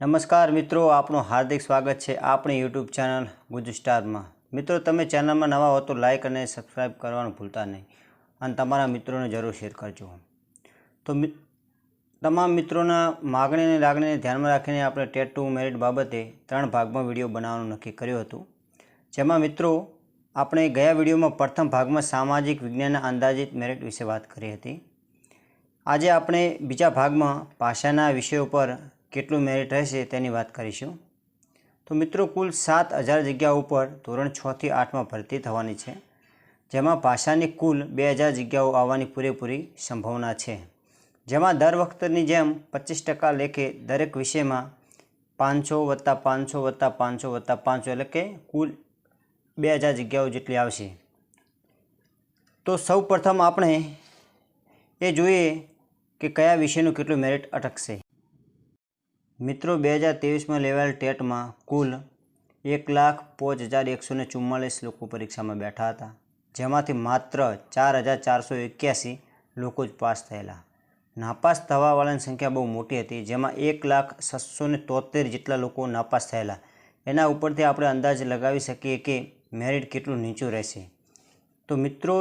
નમસ્કાર મિત્રો, આપનું હાર્દિક સ્વાગત છે આપણી યુટ્યુબ ચેનલ ગુજ સ્ટારમાં. મિત્રો, તમે ચેનલમાં નવા હો તો લાઇક અને સબસ્ક્રાઈબ કરવાનું ભૂલતા નહીં અને તમારા મિત્રોને જરૂર શેર કરજો. તો તમામ મિત્રોના માગણી અને લાગણીને ધ્યાનમાં રાખીને આપણે ટેટ ટુ મેરિટ બાબતે ત્રણ ભાગમાં વીડિયો બનાવવાનું નક્કી કર્યું હતું. જેમાં મિત્રો, આપણે ગયા વિડીયોમાં પ્રથમ ભાગમાં સામાજિક વિજ્ઞાનના અંદાજિત મેરિટ વિશે વાત કરી હતી. આજે આપણે બીજા ભાગમાં ભાષાના વિષયો પર કેટલું મેરિટ રહેશે તેની વાત કરીશું. તો મિત્રો, કુલ સાત હજાર જગ્યાઓ ઉપર ધોરણ છથી આઠમાં ભરતી થવાની છે, જેમાં ભાષાની કુલ બે હજાર જગ્યાઓ આવવાની પૂરેપૂરી સંભાવના છે. જેમાં દર વખતની જેમ પચીસ ટકા લેખે દરેક વિષયમાં પાંચસો વત્તા પાંચસો વત્તા પાંચસો વત્તા પાંચસો એટલે કે કુલ બે હજાર જગ્યાઓ જેટલી આવશે. તો સૌ પ્રથમ આપણે એ જોઈએ કે કયા વિષયનું કેટલું મેરિટ અટકશે. મિત્રો, બે હજાર ત્રેવીસમાં લેવાયેલ ટેટમાં કુલ એક લાખ પાંચ હજાર એકસો ને ચુમ્માલીસ લોકો પરીક્ષામાં બેઠા હતા, જેમાંથી માત્ર ચાર હજાર ચારસો એક્યાસી લોકો જ પાસ થયેલા. નાપાસ થવાવાળાની સંખ્યા બહુ મોટી હતી, જેમાં એક લાખ છસો ને તોતેર જેટલા લોકો નાપાસ થયેલા. એના ઉપરથી આપણે અંદાજ લગાવી શકીએ કે મેરિટ કેટલું નીચું રહેશે. તો મિત્રો,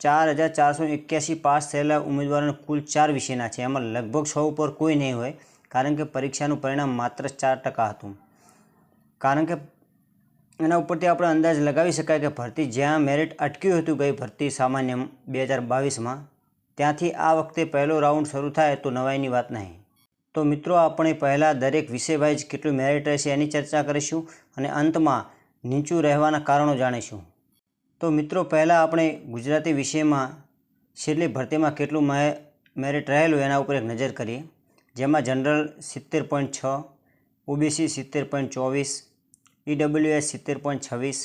ચાર હજાર ચારસો એક્યાસી પાસ થયેલા ઉમેદવારોને કુલ ચાર વિષયના છે. એમાં લગભગ સો ઉપર કોઈ નહીં હોય. કારણ કે પરીક્ષાનું પરિણામ માત્ર ચાર ટકા હતું. કારણ કે એના ઉપરથી આપણે અંદાજ લગાવી શકાય કે ભરતી જ્યાં મેરિટ અટક્યું હતું ગઈ ભરતી સામાન્ય બે હજાર બાવીસમાં, ત્યાંથી આ વખતે પહેલો રાઉન્ડ શરૂ થાય તો નવાઈની વાત નહીં. તો મિત્રો, આપણે પહેલાં દરેક વિષય વાઇઝ કેટલું મેરિટ રહેશે એની ચર્ચા કરીશું અને અંતમાં નીચું રહેવાના કારણો જાણીશું. તો મિત્રો, પહેલાં આપણે ગુજરાતી વિષયમાં છેલ્લી ભરતીમાં કેટલું મેરિટ રહેલું એના ઉપર એક નજર કરીએ. જેમાં જનરલ સિત્તેર પોઈન્ટ છ, ઓબીસી સિત્તેર પોઈન્ટ ચોવીસ, ઈડબ્લ્યુએસ સિત્તેર પોઈન્ટ છવ્વીસ,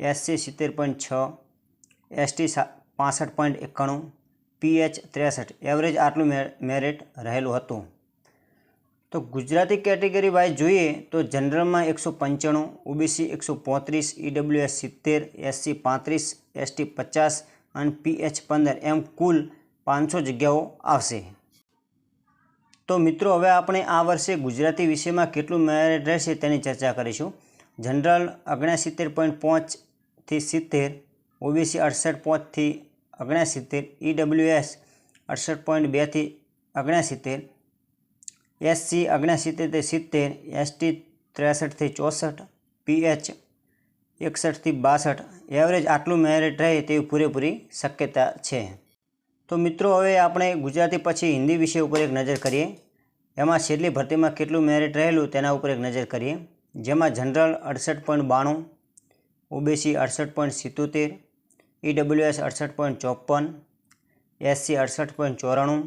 એસસી સિત્તેર પોઈન્ટ છ, એસટી પાસઠ પોઈન્ટ એકાણું, પીએચ ત્રેસઠ, એવરેજ આટલું મેરિટ રહેલું હતું. તો ગુજરાતી કેટેગરી વાઇઝ જોઈએ તો જનરલમાં એકસો પંચાણું, ઓબીસી એકસો પોત્રીસ, ઈડબ્લ્યુએસ સિત્તેર, એસસી પાંત્રીસ, એસટી પચાસ અને પીએચ પંદર એમ કુલ પાંચસો જગ્યાઓ આવશે. તો મિત્રો, હવે આપણે આ વર્ષે ગુજરાતી વિષયમાં કેટલું મેરિટ રહેશે તેની ચર્ચા કરીશું. જનરલ ઓગણસિત્તેર પોઈન્ટ પાંચથી સિત્તેર, ઓબીસી અડસઠ પાંચથી ઓગણસિત્તેર, ઈડબ્લ્યુએસ અડસઠ પોઈન્ટ બેથી ઓગણસિત્તેર, એસસી ઓગણસિત્તેરથી સિત્તેર, એસટી ત્રેસઠથી ચોસઠ, પીએચ એકસઠથી બાસઠ. એવરેજ આટલું મેરિટ રહે તેવી પૂરેપૂરી શક્યતા છે. તો મિત્રો, હવે આપણે ગુજરાતી પછી હિન્દી વિષય ઉપર એક નજર કરીએ. એમાં છેલ્લી ભરતીમાં કેટલું મેરિટ રહેલું તેના ઉપર એક નજર કરીએ. જેમાં જનરલ અડસઠ પોઈન્ટ બાણું ઓબીસી અડસઠ પોઈન્ટ સિત્તોતેર ઈડબ્લ્યુએસ અડસઠ પોઈન્ટ ચોપન એસસી અડસઠ પોઈન્ટ ચોરાણું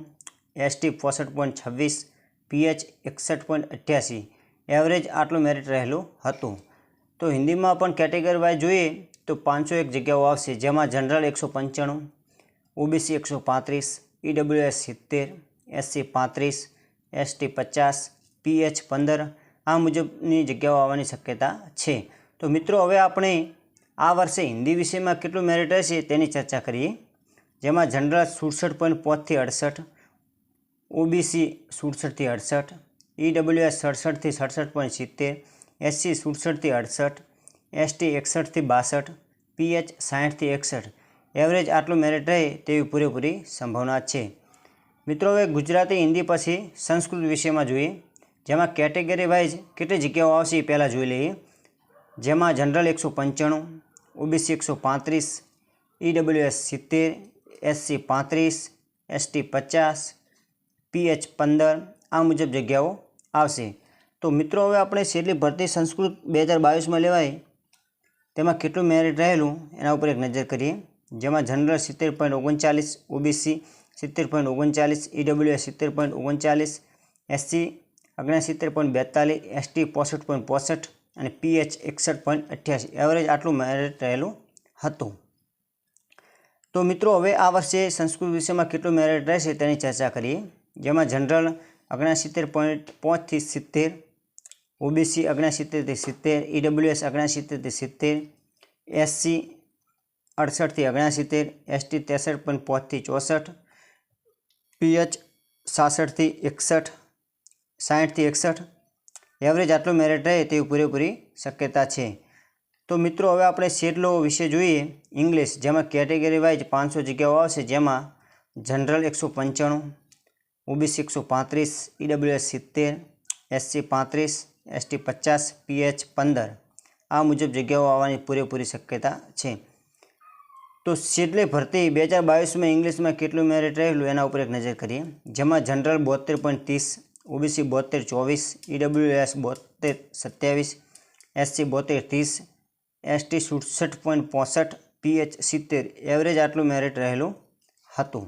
એસટી પોસઠ પોઈન્ટ છવ્વીસ પીએચ એકસઠ પોઈન્ટ અઠ્યાસી એવરેજ આટલું મેરિટ રહેલું હતું. તો હિન્દીમાં પણ કેટેગરી વાઇઝ જોઈએ તો પાંચસો એક જગ્યાઓ આવશે, જેમાં જનરલ એકસો પંચાણું ઓબીસી એકસો પાંત્રીસ, ઈડબ્લ્યુએસ સિત્તેર, એસસી પાંત્રીસ, એસટી પચાસ, પીએચ પંદર, આ મુજબની જગ્યાઓ આવવાની શક્યતા છે. તો મિત્રો, હવે આપણે આ વર્ષે હિન્દી વિષયમાં કેટલું મેરિટ રહેશે તેની ચર્ચા કરીએ. જેમાં જનરલ સુડસઠ પોઈન્ટ પાંચથી અડસઠ, ઓબીસી સુડસઠથી અડસઠ, ઈડબ્લ્યુએસ સડસઠથી સડસઠ પોઈન્ટ સિત્તેર, એસસી સુડસઠથી અડસઠ, એસટી એકસઠથી બાસઠ, પીએચ સાઠથી એકસઠ એવરેજ આટલું મેરિટ રહે તેવી પૂરેપૂરી સંભાવના છે. મિત્રો, હવે ગુજરાતી, હિન્દી પછી સંસ્કૃત વિષયમાં જોઈએ. જેમાં કેટેગરી વાઇઝ કેટલી જગ્યાઓ આવશે એ પહેલાં જોઈ લઈએ. જેમાં જનરલ એકસો પંચાણું ઓબીસી એકસો પાંત્રીસ ઈડબ્લ્યુએસ સિત્તેર એસસી પાંત્રીસ એસટી પચાસ પીએચ પંદર, આ મુજબ જગ્યાઓ આવશે. તો મિત્રો, હવે આપણે છેલ્લી ભરતી સંસ્કૃત બે હજાર બાવીસમાં લેવાય. તેમાં કેટલું મેરિટ રહેલું, એના ઉપર એક નજર કરીએ. જેમાં જનરલ સિત્તેર પોઈન્ટ ઓગણચાલીસ, ઓબીસી સિત્તેર પોઈન્ટ ઓગણચાલીસ ઈડબ્લ્યુએસ સિત્તેર પોઈન્ટ ઓગણચાલીસ, એસસી ઓગણસિત્તેર પોઈન્ટ બેતાલીસ, એસટી પોસઠ પોઈન્ટ પોસઠ અને પીએચ એકસઠ પોઈન્ટ અઠ્યાસી. એવરેજ આટલું મેરિટ રહેલું હતું. તો મિત્રો, હવે આ વર્ષે સંસ્કૃત વિષયમાં કેટલું મેરિટ રહેશે તેની ચર્ચા કરીએ. જેમાં જનરલ ઓગણસિત્તેર પોઈન્ટ પાંચથી સિત્તેર, ઓબીસી ઓગણસિત્તેરથી સિત્તેર, ઈડબ્લ્યુએસ ઓગણસિત્તેરથી સિત્તેર, એસસી અડસઠથી ઓગણસિત્તેર, એસટી ત્રેસઠ પોઈન્ટ પાંચથી ચોસઠ, પીએચ સાસઠથી એકસઠ સાઠથી એકસઠ. એવરેજ આટલું મેરિટ રહે તેવી પૂરેપૂરી શક્યતા છે. તો મિત્રો, હવે આપણે સેટલો વિશે જોઈએ. ઇંગ્લિશ જેમાં કેટેગરી વાઇઝ પાંચસો જગ્યાઓ આવશે. જેમાં જનરલ એકસો પંચાણું ઓબીસી એકસો પાંત્રીસ ઈડબ્લ્યુએસ સિત્તેર એસસી પાંત્રીસ એસટી પચાસ પીએચ પંદર. આ મુજબ જગ્યાઓ આવવાની પૂરેપૂરી શક્યતા છે. તો સેટલે ભરતી બે હજાર બાવીસમાં ઇંગ્લિશમાં કેટલું મેરિટ રહેલું એના ઉપર એક નજર કરીએ. જેમાં જનરલ બોતેર પોઈન્ટ ત્રીસ ઓબીસી બોતેર ચોવીસ ઈડબ્લ્યુએસ બોતેર સત્યાવીસ એસસી બોતેર ત્રીસ એસટી સુડસઠ પોઈન્ટ પોસઠ પીએચ સિત્તેર એવરેજ આટલું મેરિટ રહેલું હતું.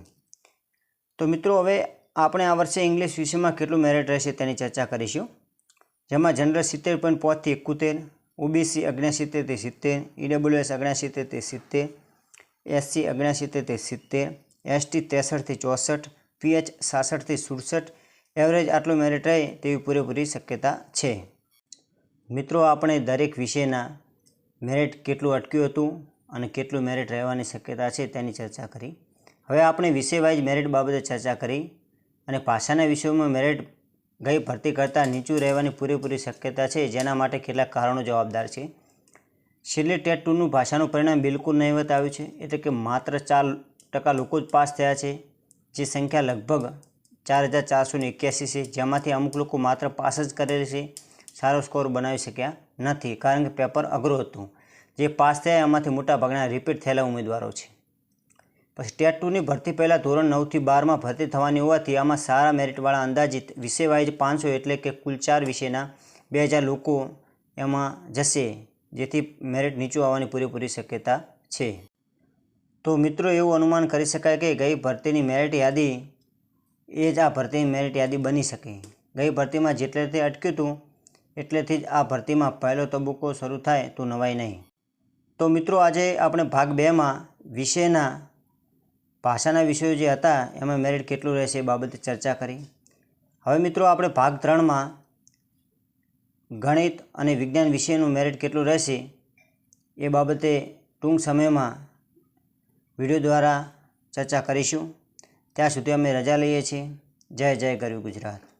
તો મિત્રો હવે આપણે આ વર્ષે ઇંગ્લિશ વિષયમાં કેટલું મેરિટ રહેશે તેની ચર્ચા કરીશું. જેમાં જનરલ સિત્તેર પોઈન્ટ પાંચથી એકોતેર ઓબીસી અગ્યાસિત્તેરથી સિત્તેર ઈડબ્લ્યુએસ અગ્યાસિત્તેરથી સિત્તેર એસસી અગ્યાસિત્તેરથી સિત્તેર, એસટી ત્રેસઠથી ચોસઠ, પીએચ સાસઠથી સુડસઠ, એવરેજ આટલું મેરિટ રહે તેવી પૂરેપૂરી શક્યતા છે. મિત્રો, આપણે દરેક વિષયના મેરિટ કેટલું અટક્યું હતું અને કેટલું મેરિટ રહેવાની શક્યતા છે તેની ચર્ચા કરી. હવે આપણે વિષયવાઇઝ મેરિટ બાબતે ચર્ચા કરી અને ભાષાના વિષયોમાં મેરિટ ગઈ ભરતી કરતાં નીચું રહેવાની પૂરેપૂરી શક્યતા છે જેના માટે કેટલાક કારણો જવાબદાર છે. છેલ્લે ટેટ ટુનું ભાષાનું પરિણામ બિલકુલ નહીવત આવ્યું છે. એટલે કે માત્ર ચાર ટકા લોકો જ પાસ થયા છે. જે સંખ્યા લગભગ ચાર હજાર ચારસો ને એક્યાસી છે. જેમાંથી અમુક લોકો માત્ર પાસ જ કરેલ છે. સારો સ્કોર બનાવી શક્યા નથી કારણ કે પેપર અઘરું હતું. જે પાસ થયા એમાંથી મોટાભાગના રિપીટ થયેલા ઉમેદવારો છે. પછી ટેટ ટુની ભરતી પહેલાં ધોરણ નવથી બારમાં ભરતી થવાની હોવાથી આમાં સારા મેરિટવાળા અંદાજિત વિષય વાઇઝ પાંચસો એટલે કે કુલ ચાર વિષયના બે હજાર લોકો એમાં જશે. જેથી મેરિટ નીચું આવવાની પૂરેપૂરી શક્યતા છે. તો મિત્રો, એવું અનુમાન કરી શકાય કે ગઈ ભરતીની મેરિટ યાદી એ જ આ ભરતીની મેરિટ યાદી બની શકે. ગઈ ભરતીમાં જેટલેથી અટક્યું હતું એટલેથી જ આ ભરતીમાં પહેલો તબક્કો શરૂ થાય તો નવાય નહીં. તો મિત્રો, આજે આપણે ભાગ બેમાં વિષયના, ભાષાના વિષયો જે હતા, એમાં મેરિટ કેટલું રહેશે એ બાબતે ચર્ચા કરી. હવે મિત્રો, આપણે ભાગ ત્રણમાં ગણિત અને વિજ્ઞાન વિષયનું મેરિટ કેટલું રહેશે એ બાબતે ટૂંક સમયમાં વીડિયો દ્વારા ચર્ચા કરીશું. ત્યાં સુધી અમે રજા લઈએ છીએ. જય જય ગરવી ગુજરાત.